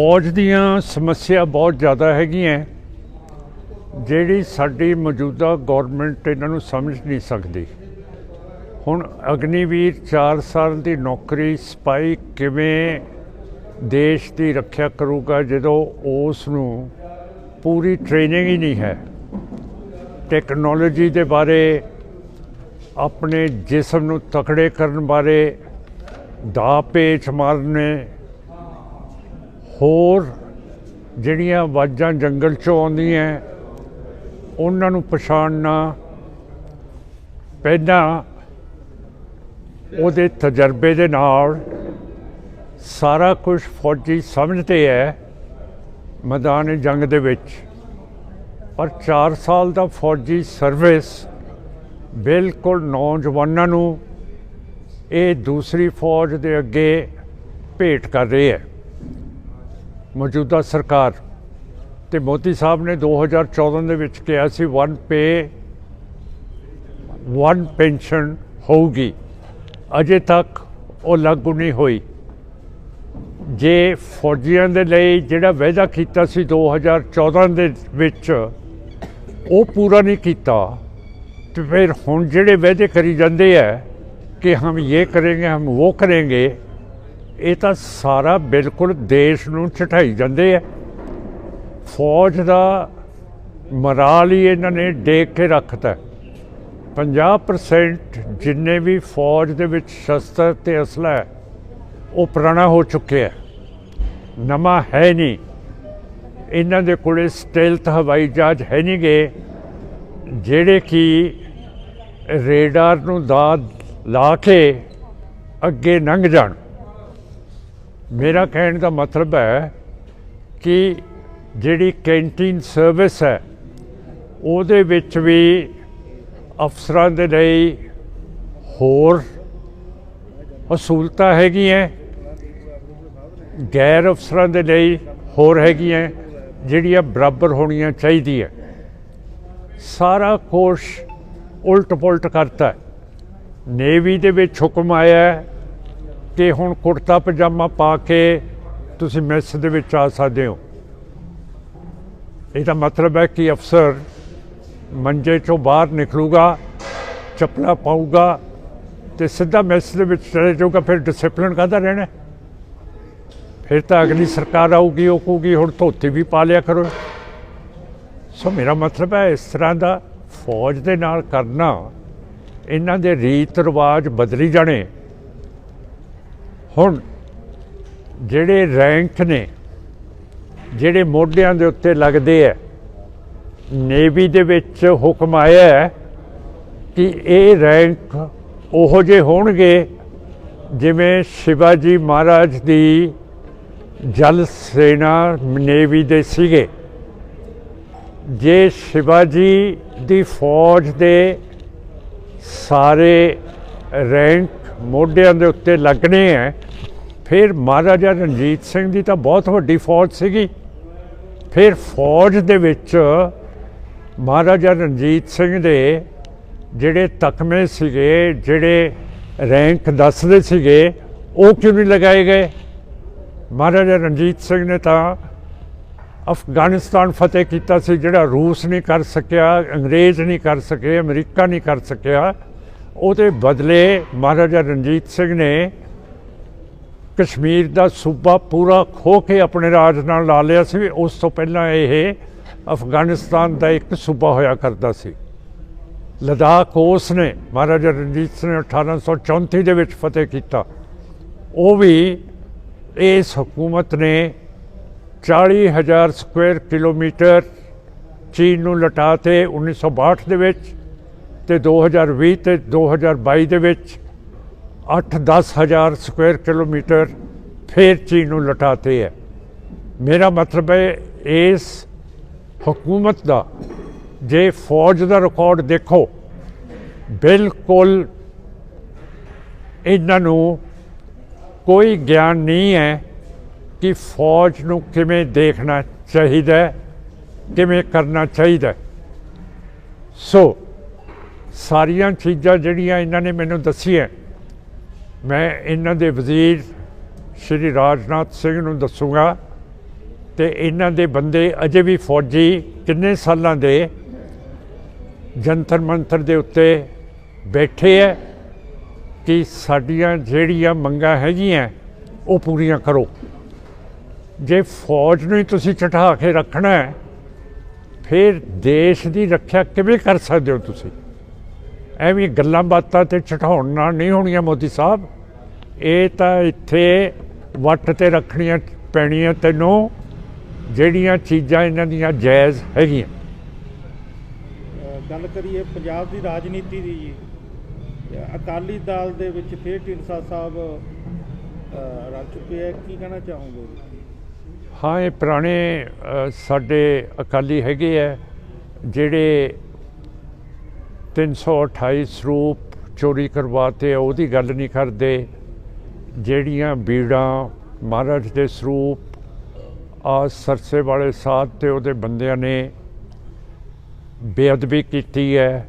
ਫੌਜ ਦੀਆਂ ਸਮੱਸਿਆ ਬਹੁਤ ਜ਼ਿਆਦਾ ਹੈਗੀਆਂ। ਜਿਹੜੀ ਸਾਡੀ ਮੌਜੂਦਾ ਗਵਰਨਮੈਂਟ ਇਹਨਾਂ ਨੂੰ ਸਮਝ ਨਹੀਂ ਸਕਦੀ। ਹੁਣ ਅਗਨੀਵੀਰ 4 ਸਾਲ ਦੀ ਨੌਕਰੀ ਸਪਾਈ ਕਿਵੇਂ ਦੇਸ਼ ਦੀ ਰੱਖਿਆ ਕਰੂਗਾ, ਜਦੋਂ ਉਸ ਨੂੰ ਪੂਰੀ ਟ੍ਰੇਨਿੰਗ ਹੀ ਨਹੀਂ ਹੈ। ਟੈਕਨੋਲੋਜੀ ਦੇ ਬਾਰੇ, ਆਪਣੇ ਜਿਸਮ ਨੂੰ ਤਕੜੇ ਕਰਨ ਬਾਰੇ, ਦਾ ਪੇਚ ਮਾਰਨੇ ਹੋਰ ਜਿਹੜੀਆਂ ਆਵਾਜ਼ਾਂ ਜੰਗਲ ਚੋਂ ਆਉਂਦੀਆਂ ਉਹਨਾਂ ਨੂੰ ਪਛਾਣਨਾ ਪਹਿਲਾਂ ਉਹਦੇ ਤਜਰਬੇ ਦੇ ਨਾਲ ਸਾਰਾ ਕੁਝ ਫੌਜੀ ਸਮਝਦੇ ਹੈ ਮੈਦਾਨ ਜੰਗ ਦੇ ਵਿੱਚ। ਪਰ 4 ਸਾਲ ਦਾ ਫੌਜੀ ਸਰਵਿਸ ਬਿਲਕੁਲ ਨੌਜਵਾਨਾਂ ਨੂੰ ਇਹ ਦੂਸਰੀ ਫੌਜ ਦੇ ਅੱਗੇ ਭੇਟ ਕਰ ਰਹੀ ਹੈ ਮੌਜੂਦਾ ਸਰਕਾਰ ਤੇ ਮੋਦੀ ਸਾਹਿਬ ਨੇ 2014 ਦੇ ਵਿੱਚ ਕਿਹਾ ਸੀ ਵਨ ਪੇ ਵਨ ਪੈਨਸ਼ਨ ਹੋਊਗੀ। ਅਜੇ ਤੱਕ ਉਹ ਲਾਗੂ ਨਹੀਂ ਹੋਈ। ਜੇ ਫੌਜੀਆਂ ਦੇ ਲਈ ਜਿਹੜਾ ਵਾਅਦਾ ਕੀਤਾ ਸੀ 2014 ਦੇ ਵਿੱਚ, ਉਹ ਪੂਰਾ ਨਹੀਂ ਕੀਤਾ, ਤੇ ਫਿਰ ਹੁਣ ਜਿਹੜੇ ਵਾਅਦੇ ਕਰੀ ਜਾਂਦੇ ਆ ਕਿ ਹਮ ਇਹ ਕਰਾਂਗੇ, ਹਮ ਉਹ ਕਰਾਂਗੇ ਇਹ ਤਾਂ ਸਾਰਾ ਬਿਲਕੁਲ ਦੇਸ਼ ਨੂੰ ਚਟਾਈ ਜਾਂਦੇ ਆ। ਫੌਜ ਦਾ ਮਰਾਲ ਹੀ ਇਹਨਾਂ ਨੇ ਡੇਕ ਕੇ ਰੱਖਤਾ। 50% ਜਿੰਨੇ ਵੀ ਫੌਜ ਦੇ ਵਿੱਚ ਸ਼ਸਤਰ ਤੇ ਅਸਲਾ ਹੈ, ਉਹ ਪੁਰਾਣਾ ਹੋ ਚੁੱਕਿਆ ਹੈ। ਨਵਾਂ ਹੈ ਨਹੀਂ। ਇਹਨਾਂ ਦੇ ਕੋਲੇ ਸਟੈਲਥ ਹਵਾਈ ਜਹਾਜ਼ ਹੈ ਨਹੀਂ ਗੇ, ਜਿਹੜੇ ਕਿ ਰੇਡਾਰ ਨੂੰ ਦਾਦ ਲਾ ਕੇ ਅੱਗੇ ਲੰਘ ਜਾਣ। ਮੇਰਾ ਕਹਿਣ ਦਾ ਮਤਲਬ ਹੈ ਕਿ ਜਿਹੜੀ ਕੈਂਟੀਨ ਸਰਵਿਸ ਹੈ, ਉਹਦੇ ਵਿੱਚ ਵੀ ਅਫਸਰਾਂ ਦੇ ਲਈ ਹੋਰ ਅਸੂਲਤਾਂ ਹੈਗੀਆਂ, ਗੈਰ ਅਫਸਰਾਂ ਦੇ ਲਈ ਹੋਰ ਹੈਗੀਆਂ, ਜਿਹੜੀਆਂ ਬਰਾਬਰ ਹੋਣੀਆਂ ਚਾਹੀਦੀਆਂ। ਸਾਰਾ ਕੁਛ ਉਲਟ ਪੁਲਟ ਕਰਤਾ ਨੇਵੀ ਦੇ ਵਿੱਚ ਹੁਕਮ ਆਇਆ ਹੈ ਕਿ ਹੁਣ ਕੁੜਤਾ ਪਜਾਮਾ ਪਾ ਕੇ ਤੁਸੀਂ ਮੈਸ ਦੇ ਵਿੱਚ ਆ ਸਕਦੇ ਹੋ। ਇਹਦਾ ਮਤਲਬ ਹੈ ਕਿ ਅਫਸਰ ਮੰਜੇ ਚੋਂ ਬਾਹਰ ਨਿਕਲੂਗਾ, ਚੱਪਲਾ ਪਾਊਗਾ ਤੇ ਸਿੱਧਾ ਮੈਸ ਦੇ ਵਿੱਚ ਚਲੇ ਜਾਊਗਾ, ਫਿਰ ਡਿਸਪਲਿਨ ਕਾਹਦਾ ਰਹਿਣਾ? ਫਿਰ ਤਾਂ ਅਗਲੀ ਸਰਕਾਰ ਆਊਗੀ, ਉਹ ਕਹੂਗੀ, ਹੁਣ ਧੋਤੀ ਵੀ ਪਾ ਲਿਆ ਕਰੋ। ਸੋ ਮੇਰਾ ਮਤਲਬ ਹੈ ਇਸ ਤਰ੍ਹਾਂ ਦਾ ਫੌਜ ਦੇ ਨਾਲ ਕਰਨਾ, ਇਹਨਾਂ ਦੇ ਰੀਤ ਰਿਵਾਜ ਬਦਲੀ ਜਾਣੇ। ਹੁਣ ਜਿਹੜੇ ਰੈਂਕ ਨੇ, ਜਿਹੜੇ ਮੋਢਿਆਂ ਦੇ ਉੱਤੇ ਲੱਗਦੇ ਆ ਨੇਵੀ ਦੇ ਵਿੱਚ ਹੁਕਮ ਆਇਆ ਹੈ ਕਿ ਇਹ ਰੈਂਕ ਉਹੋ ਜਿਹੇ ਹੋਣਗੇ ਜਿਵੇਂ ਸ਼ਿਵਾਜੀ ਮਹਾਰਾਜ ਦੀ ਜਲ ਸੈਨਾ ਨੇਵੀ ਦੇ ਸੀਗੇ। ਜੇ ਸ਼ਿਵਾਜੀ ਦੀ ਫੌਜ ਦੇ ਸਾਰੇ ਰੈਂਕ ਮੋਢਿਆਂ ਦੇ ਉੱਤੇ ਲੱਗਣੇ ਹੈ ਫਿਰ ਮਹਾਰਾਜਾ ਰਣਜੀਤ ਸਿੰਘ ਦੀ ਤਾਂ ਬਹੁਤ ਵੱਡੀ ਫੌਜ ਸੀਗੀ। ਫਿਰ ਫੌਜ ਦੇ ਵਿੱਚ ਮਹਾਰਾਜਾ ਰਣਜੀਤ ਸਿੰਘ ਦੇ ਜਿਹੜੇ ਤਕਮੇ ਸੀਗੇ, ਜਿਹੜੇ ਰੈਂਕ ਦੱਸਦੇ ਸੀਗੇ, ਉਹ ਕਿਉਂ ਨਹੀਂ ਲਗਾਏ ਗਏ? ਮਹਾਰਾਜਾ ਰਣਜੀਤ ਸਿੰਘ ਨੇ ਤਾਂ ਅਫਗਾਨਿਸਤਾਨ ਫਤਿਹ ਕੀਤਾ ਸੀ, ਜਿਹੜਾ ਰੂਸ ਨਹੀਂ ਕਰ ਸਕਿਆ, ਅੰਗਰੇਜ਼ ਨਹੀਂ ਕਰ ਸਕੇ, ਅਮਰੀਕਾ ਨਹੀਂ ਕਰ ਸਕਿਆ। ਉਹਦੇ ਬਦਲੇ ਮਹਾਰਾਜਾ ਰਣਜੀਤ ਸਿੰਘ ਨੇ ਕਸ਼ਮੀਰ ਦਾ ਸੂਬਾ ਪੂਰਾ ਖੋ ਕੇ ਆਪਣੇ ਰਾਜ ਨਾਲ ਲਾ ਲਿਆ ਸੀ ਉਸ ਤੋਂ ਪਹਿਲਾਂ ਇਹ ਅਫਗਾਨਿਸਤਾਨ ਦਾ ਇੱਕ ਸੂਬਾ ਹੋਇਆ ਕਰਦਾ ਸੀ। ਲਦਾਖ ਉਸ ਨੇ ਮਹਾਰਾਜਾ ਰਣਜੀਤ ਸਿੰਘ ਨੇ 1834 ਦੇ ਵਿੱਚ ਫਤਿਹ ਕੀਤਾ। ਉਹ ਵੀ ਇਸ ਹਕੂਮਤ ਨੇ 40000 ਸਕੁਅਰ ਕਿਲੋਮੀਟਰ ਚੀਨ ਨੂੰ ਲਟਾ ਲਟਾਤੇ 1962 ਦੇ ਵਿੱਚ ਤੇ 2020 ਤੇ 2022 ਦੇ ਵਿੱਚ 8-10 ਹਜ਼ਾਰ ਸਕੁਅਰ ਕਿਲੋਮੀਟਰ ਫੇਰ ਚੀਨ ਨੂੰ ਲਟਾਤੇ ਹੈ। ਮੇਰਾ ਮਤਲਬ ਹੈ ਇਸ ਹਕੂਮਤ ਦਾ ਜੇ ਫੌਜ ਦਾ ਰਿਕਾਰਡ ਦੇਖੋ, ਬਿਲਕੁਲ ਇਹਨਾਂ ਨੂੰ ਕੋਈ ਗਿਆਨ ਨਹੀਂ ਹੈ ਕਿ ਫੌਜ ਨੂੰ ਕਿਵੇਂ ਦੇਖਣਾ ਚਾਹੀਦਾ ਕਿਵੇਂ ਕਰਨਾ ਚਾਹੀਦਾ ਸੋ ਸਾਰੀਆਂ ਚੀਜ਼ਾਂ ਜਿਹੜੀਆਂ ਇਹਨਾਂ ਨੇ ਮੈਨੂੰ ਦੱਸੀਆਂ, ਮੈਂ ਇਹਨਾਂ ਦੇ ਵਜ਼ੀਰ ਸ਼੍ਰੀ ਰਾਜਨਾਥ ਸਿੰਘ ਨੂੰ ਦੱਸੂਗਾ ਤੇ ਇਹਨਾਂ ਦੇ ਬੰਦੇ ਅਜੇ ਵੀ ਫੌਜੀ ਕਿੰਨੇ ਸਾਲਾਂ ਦੇ ਜੰਤਰ ਮੰਤਰ ਦੇ ਉੱਤੇ ਬੈਠੇ ਐ ਕਿ ਸਾਡੀਆਂ ਜਿਹੜੀਆਂ ਮੰਗਾਂ ਹੈਗੀਆਂ, ਉਹ ਪੂਰੀਆਂ ਕਰੋ। ਜੇ ਫੌਜ ਨੂੰ ਹੀ ਤੁਸੀਂ ਚਟਾ ਕੇ ਰੱਖਣਾ ਹੈ ਫਿਰ ਦੇਸ਼ ਦੀ ਰੱਖਿਆ ਕਿਵੇਂ ਕਰ ਸਕਦੇ ਹੋ ਤੁਸੀਂ? ਐਵੇਂ ਗੱਲਾਂ ਬਾਤਾਂ ਤੇ ਚਟਾਉਣ ਨਾਲ ਨਹੀਂ ਹੋਣੀਆਂ ਮੋਦੀ ਸਾਹਿਬ। ਇਹ ਤਾਂ ਇੱਥੇ ਵੱਟ ਤੇ ਰੱਖਣੀਆਂ ਪੈਣੀਆਂ ਤੈਨੂੰ ਜਿਹੜੀਆਂ ਚੀਜ਼ਾਂ ਇਹਨਾਂ ਦੀਆਂ ਜਾਇਜ਼ ਹੈਗੀਆਂ। ਗੱਲ ਕਰੀਏ ਪੰਜਾਬ ਦੀ ਰਾਜਨੀਤੀ ਦੀ ਜੀ। ਅਕਾਲੀ ਦਲ ਦੇ ਵਿੱਚ ਫਿਰ ਢੀਂਡਸਾ ਸਾਹਿਬ ਰਲ ਚੁੱਕੇ ਹੈ ਕੀ ਕਹਿਣਾ ਚਾਹੋਗੇ? ਹਾਂ ਇਹ ਪੁਰਾਣੇ ਸਾਡੇ ਅਕਾਲੀ ਹੈਗੇ ਆ ਜਿਹੜੇ 328 ਸਰੂਪ ਚੋਰੀ ਕਰਵਾਤੇ ਆ, ਉਹਦੀ ਗੱਲ ਨਹੀਂ ਕਰਦੇ। ਜਿਹੜੀਆਂ ਬੀੜਾਂ ਮਹਾਰਾਜ ਦੇ ਸਰੂਪ ਆ ਸਰਸੇ ਵਾਲੇ ਸਾਧ ਤੇ ਉਹਦੇ ਬੰਦਿਆਂ ਨੇ ਬੇਅਦਬੀ ਕੀਤੀ ਹੈ।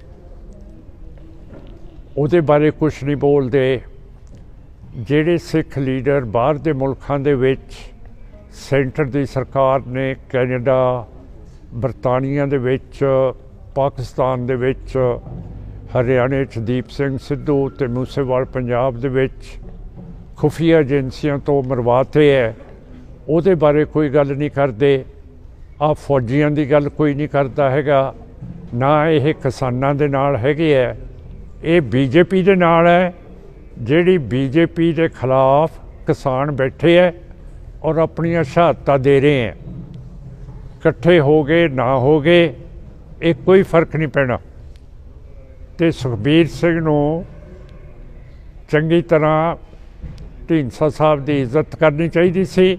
ਉਹਦੇ ਬਾਰੇ ਕੁਝ ਨਹੀਂ ਬੋਲਦੇ। ਜਿਹੜੇ ਸਿੱਖ ਲੀਡਰ ਬਾਹਰ ਦੇ ਮੁਲਕਾਂ ਦੇ ਵਿੱਚ ਸੈਂਟਰ ਦੀ ਸਰਕਾਰ ਨੇ ਕੈਨੇਡਾ ਬਰਤਾਨੀਆ ਦੇ ਵਿੱਚ ਪਾਕਿਸਤਾਨ ਦੇ ਵਿੱਚ, ਹਰਿਆਣੇ ਚ ਦੀਪ ਸਿੰਘ ਸਿੱਧੂ ਤੇ ਮੂਸੇਵਾਲ ਪੰਜਾਬ ਦੇ ਵਿੱਚ ਖੁਫੀਆ ਏਜੰਸੀਆਂ ਤੋਂ ਮਰਵਾਤੇ ਹੈ। ਉਹਦੇ ਬਾਰੇ ਕੋਈ ਗੱਲ ਨਹੀਂ ਕਰਦੇ। ਆ ਫੌਜੀਆਂ ਦੀ ਗੱਲ ਕੋਈ ਨਹੀਂ ਕਰਦਾ ਹੈਗਾ। ਨਾ ਇਹ ਕਿਸਾਨਾਂ ਦੇ ਨਾਲ ਹੈਗੇ ਹੈ। ਇਹ ਬੀਜੇਪੀ ਦੇ ਨਾਲ ਹੈ। ਜਿਹੜੀ ਬੀਜੇਪੀ ਦੇ ਖਿਲਾਫ ਕਿਸਾਨ ਬੈਠੇ ਹੈ ਔਰ ਆਪਣੀਆਂ ਸ਼ਹਾਦਤਾਂ ਦੇ ਰਹੇ ਹੈ। ਇਕੱਠੇ ਹੋ ਗਏ, ਨਾ ਹੋ ਗਏ ਇਹ ਕੋਈ ਫ਼ਰਕ ਨਹੀਂ ਪੈਣਾ। ਤੇ ਸੁਖਬੀਰ ਸਿੰਘ ਨੂੰ ਚੰਗੀ ਤਰ੍ਹਾਂ ਢੀਂਡਸਾ ਸਾਹਿਬ ਦੀ ਇੱਜ਼ਤ ਕਰਨੀ ਚਾਹੀਦੀ ਸੀ।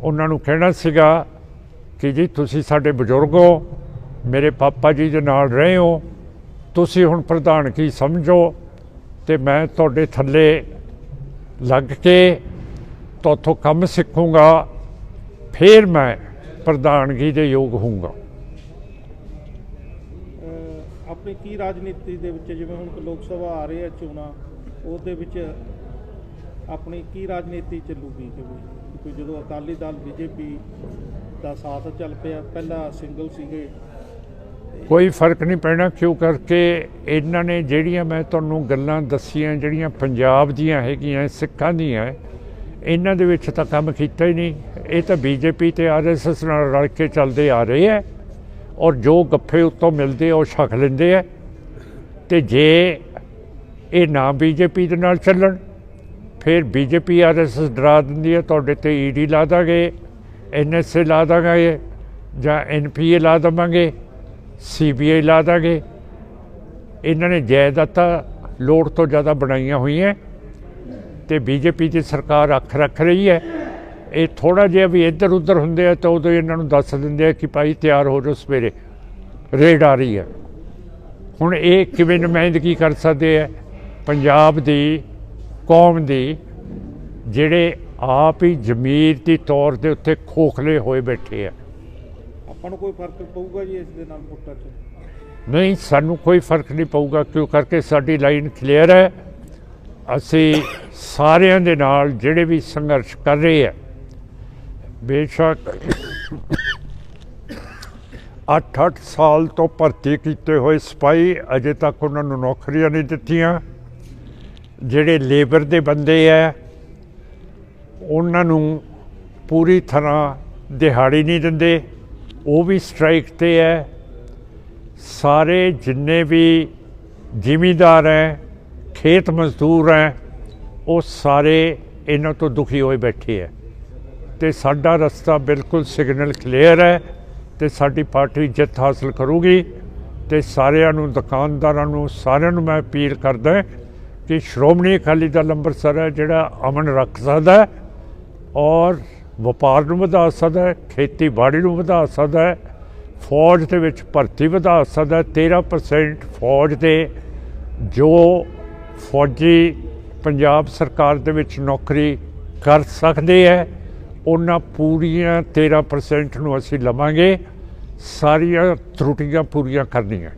ਉਹਨਾਂ ਨੂੰ ਕਹਿਣਾ ਸੀਗਾ ਕਿ ਜੀ, ਤੁਸੀਂ ਸਾਡੇ ਬਜ਼ੁਰਗ ਹੋ, ਮੇਰੇ ਪਾਪਾ ਜੀ ਦੇ ਨਾਲ ਰਹੇ ਹੋ, ਤੁਸੀਂ ਹੁਣ ਪ੍ਰਧਾਨਗੀ ਸਮਝੋ? ਤੇ ਮੈਂ ਤੁਹਾਡੇ ਥੱਲੇ ਲੱਗ ਕੇ ਤੁਹਾਥੋਂ ਕੰਮ ਸਿੱਖੂੰਗਾ, ਫਿਰ ਮੈਂ ਪ੍ਰਧਾਨਗੀ ਦੇ ਯੋਗ ਹੋਊਂਗਾ। ਆਪਣੀ ਕੀ ਰਾਜਨੀਤੀ ਦੇ ਵਿੱਚ, ਜਿਵੇਂ ਹੁਣ ਲੋਕ ਸਭਾ ਆ ਰਹੀ ਹੈ ਚੋਣਾਂ, ਉਹਦੇ ਵਿੱਚ ਆਪਣੀ ਕੀ ਰਾਜਨੀਤੀ ਚੱਲੂਗੀ? ਕਿਉਂਕਿ ਜਦੋਂ ਅਕਾਲੀ ਦਲ, ਬੀਜੇਪੀ ਦਾ ਸਾਥ ਚੱਲ ਪਿਆ, ਪਹਿਲਾਂ ਸਿੰਗਲ ਸੀਗੇ। ਕੋਈ ਫ਼ਰਕ ਨਹੀਂ ਪੈਣਾ, ਕਿਉਂ ਕਰਕੇ ਇਹਨਾਂ ਨੇ ਜਿਹੜੀਆਂ ਮੈਂ ਤੁਹਾਨੂੰ ਗੱਲਾਂ ਦੱਸੀਆਂ, ਜਿਹੜੀਆਂ ਪੰਜਾਬ ਦੀਆਂ ਹੈਗੀਆਂ, ਸਿੱਖਾਂ ਦੀਆਂ, ਇਹਨਾਂ ਦੇ ਵਿੱਚ ਤਾਂ ਕੰਮ ਕੀਤਾ ਹੀ ਨਹੀਂ। ਇਹ ਤਾਂ ਬੀਜੇਪੀ ਤੇ ਆਰਐਸਐਸ ਨਾਲ ਰਲ ਕੇ ਚੱਲਦੇ ਆ ਰਹੇ ਹੈ ਔਰ ਜੋ ਗੱਫੇ ਉੱਤੋਂ ਮਿਲਦੇ ਉਹ ਛਕ ਲੈਂਦੇ ਆ। ਤੇ ਜੇ ਇਹ ਨਾ ਬੀਜੇਪੀ ਦੇ ਨਾਲ ਚੱਲਣ, ਫਿਰ ਬੀਜੇਪੀ ਆਰਐਸਐਸ ਡਰਾ ਦਿੰਦੀ ਹੈ ਤੁਹਾਡੇ ਤੇ ਈਡੀ ਲਾ ਦਾਂਗੇ ਐਨਐਸਏ ਲਾ ਦਾਂਗੇ, ਜਾਂ ਐਨਪੀਏ ਲਾ ਦੇਵਾਂਗੇ ਸੀਬੀਆਈ ਲਾ ਦਾਂਗੇ। ਇਹਨਾਂ ਨੇ ਜਾਇਦਾਦਾਂ ਲੋੜ ਤੋਂ ਜ਼ਿਆਦਾ ਬਣਾਈਆਂ ਹੋਈਆਂ, ਤੇ ਬੀਜੇਪੀ ਦੀ ਸਰਕਾਰ ਅੱਖ ਰੱਖ ਰਹੀ ਹੈ। ਇਹ ਥੋੜਾ ਜਿਹਾ ਵੀ ਇੱਧਰ ਉੱਧਰ ਹੁੰਦੇ ਆ ਤਾਂ ਉਦੋਂ ਇਹਨਾਂ ਨੂੰ ਦੱਸ ਦਿੰਦੇ ਆ ਕਿ ਭਾਈ ਤਿਆਰ ਹੋ ਜਾਓ ਸਵੇਰੇ। ਰੇਡ ਆ ਰਹੀ ਹੈ ਹੁਣ ਇਹ ਕਿਵੇਂ ਨੁਮਾਇੰਦਗੀ ਕਰ ਸਕਦੇ ਆ? ਪੰਜਾਬ ਦੀ ਕੌਮ ਦੀ ਜਿਹੜੇ ਆਪ ਹੀ ਜ਼ਮੀਰ ਦੀ ਤੌਰ ਦੇ ਉੱਤੇ ਖੋਖਲੇ ਹੋਏ ਬੈਠੇ ਆ। ਆਪਾਂ ਨੂੰ ਕੋਈ ਫ਼ਰਕ ਪਊਗਾ ਜੀ ਇਸ ਦੇ ਨਾਲ ਵੋਟਾਂ 'ਚ? ਨਹੀਂ ਸਾਨੂੰ ਕੋਈ ਫ਼ਰਕ ਨਹੀਂ ਪਊਗਾ ਕਿਉਂ ਕਰਕੇ ਸਾਡੀ ਲਾਈਨ ਕਲੀਅਰ ਹੈ? ਅਸੀਂ ਸਾਰਿਆਂ ਦੇ ਨਾਲ ਜਿਹੜੇ ਵੀ ਸੰਘਰਸ਼ ਕਰ ਰਹੇ ਆ ਬੇਸ਼ੱਕ 8-8 ਸਾਲ ਤੋਂ ਭਰਤੀ ਕੀਤੇ ਹੋਏ ਸਿਪਾਹੀ ਅਜੇ ਤੱਕ ਉਹਨਾਂ ਨੂੰ ਨੌਕਰੀਆਂ ਨਹੀਂ ਦਿੱਤੀਆਂ। ਜਿਹੜੇ ਲੇਬਰ ਦੇ ਬੰਦੇ ਆ ਉਹਨਾਂ ਨੂੰ ਪੂਰੀ ਤਰ੍ਹਾਂ ਦਿਹਾੜੀ ਨਹੀਂ ਦਿੰਦੇ। ਉਹ ਵੀ ਸਟ੍ਰਾਈਕ ਤੇ ਹੈ ਸਾਰੇ ਜਿੰਨੇ ਵੀ ਜ਼ਿਮੀਂਦਾਰ ਹੈ ਖੇਤ ਮਜ਼ਦੂਰ ਹੈ ਉਹ ਸਾਰੇ ਇਹਨਾਂ ਤੋਂ ਦੁਖੀ ਹੋਏ ਬੈਠੇ ਹੈ ਤੇ ਸਾਡਾ ਰਸਤਾ ਬਿਲਕੁਲ ਸਿਗਨਲ ਕਲੀਅਰ ਹੈ ਤੇ ਸਾਡੀ ਪਾਰਟੀ ਜਿੱਤ ਹਾਸਲ ਕਰੂਗੀ ਤੇ ਸਾਰਿਆਂ ਨੂੰ, ਦੁਕਾਨਦਾਰਾਂ ਨੂੰ, ਸਾਰਿਆਂ ਨੂੰ ਮੈਂ ਅਪੀਲ ਕਰਦਾ ਕਿ ਸ਼੍ਰੋਮਣੀ ਅਕਾਲੀ ਦਲ ਅੰਮ੍ਰਿਤਸਰ ਹੈ, ਜਿਹੜਾ ਅਮਨ ਰੱਖ ਸਕਦਾ ਹੈ ਔਰ ਵਪਾਰ ਨੂੰ ਵਧਾ ਸਕਦਾ ਹੈ, ਖੇਤੀਬਾੜੀ ਨੂੰ ਵਧਾ ਸਕਦਾ ਹੈ, ਫੌਜ ਦੇ ਵਿੱਚ ਭਰਤੀ ਵਧਾ ਸਕਦਾ ਹੈ 13% ਫੌਜ ਦੇ ਜੋ ਫੌਜੀ ਪੰਜਾਬ ਸਰਕਾਰ ਦੇ ਵਿੱਚ ਨੌਕਰੀ ਕਰ ਸਕਦੇ ਹੈ। ਉਹਨਾਂ ਪੂਰੀਆਂ 13% ਨੂੰ ਅਸੀਂ ਲਵਾਂਗੇ ਸਾਰੀਆਂ ਤਰੁੱਟੀਆਂ ਪੂਰੀਆਂ ਕਰਨੀਆਂ।